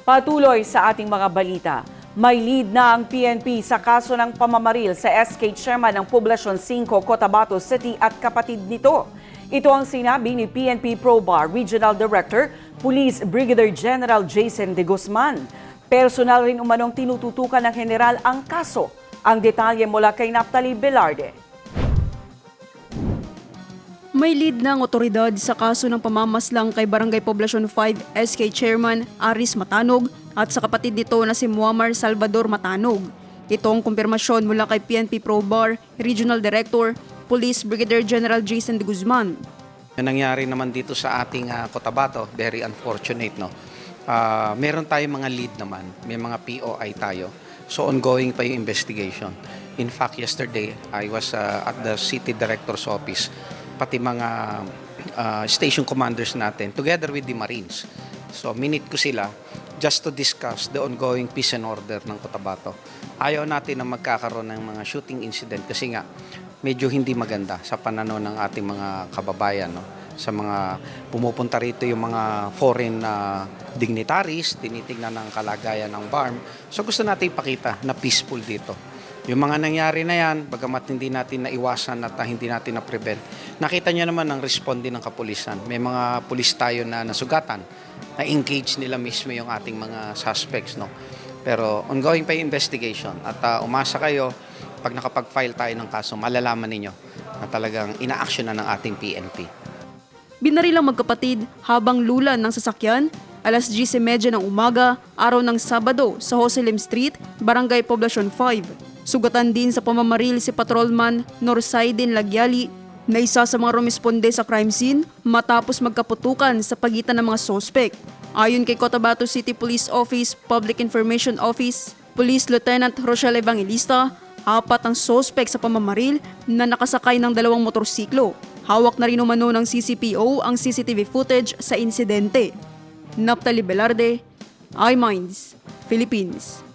Patuloy sa ating mga balita. May lead na ang PNP sa kaso ng pamamaril sa SK Chairman ng Poblasyon 5, Cotabato City at kapatid nito. Ito ang sinabi ni PNP ProBar Regional Director, Police Brigadier General Jason De Guzman. Personal rin umanong tinututukan ng general ang kaso. Ang detalye mula kay Naptali Velarde. May lead ang otoridad sa kaso ng pamamaslang kay Barangay Poblasyon 5 SK Chairman Aris Matanog at sa kapatid nito na si Muammar Salvador Matanog. Ito ang kumpirmasyon mula kay PNP ProBar Regional Director Police Brigadier General Jason De Guzman. Yung nangyari naman dito sa ating ah, Cotabato, very unfortunate, no? Ah, meron tayong mga lead naman, may mga POI tayo. So ongoing pa yung investigation. In fact, yesterday, I was ah, at the City Director's Office, pati mga ah, station commanders natin, together with the Marines. So minute ko sila just to discuss the ongoing peace and order ng Cotabato. Ayaw natin na magkakaroon ng mga shooting incident kasi nga medyo hindi maganda sa pananaw ng ating mga kababayan no sa mga pumupunta rito yung mga foreign na dignitaries tinitingnan ng kalagayan ng BARM so gusto natin ipakita na peaceful dito yung mga nangyari na yan bagamat hindi natin naiwasan at hindi natin na-prevent nakita niyo naman ang responde ng kapulisan. May mga pulis tayo na nasugatan na engage nila mismo yung ating mga suspects no? Pero ongoing pa yung investigation. At ah, umasa kayo pag nakapag-file tayo ng kaso, malalaman ninyo na talagang ina-action na ng ating PNP. Binarilang magkapatid habang lulan ng sasakyan alas 10.30 ng umaga, araw ng Sabado sa Joselim Street, Barangay Poblasyon 5. Sugatan din sa pamamaril si Patrolman Norsaidin Lagyali na isa sa mga rumisponde sa crime scene matapos magkaputukan sa pagitan ng mga sospek. Ayon kay Cotabato City Police Office Public Information Office, Police Lieutenant Rochelle Evangelista, apat ang sospek sa pamamaril na nakasakay ng dalawang motorsiklo. Hawak na rin umano ng CCPO ang CCTV footage sa insidente. Naptali Velarde, iMinds, Philippines.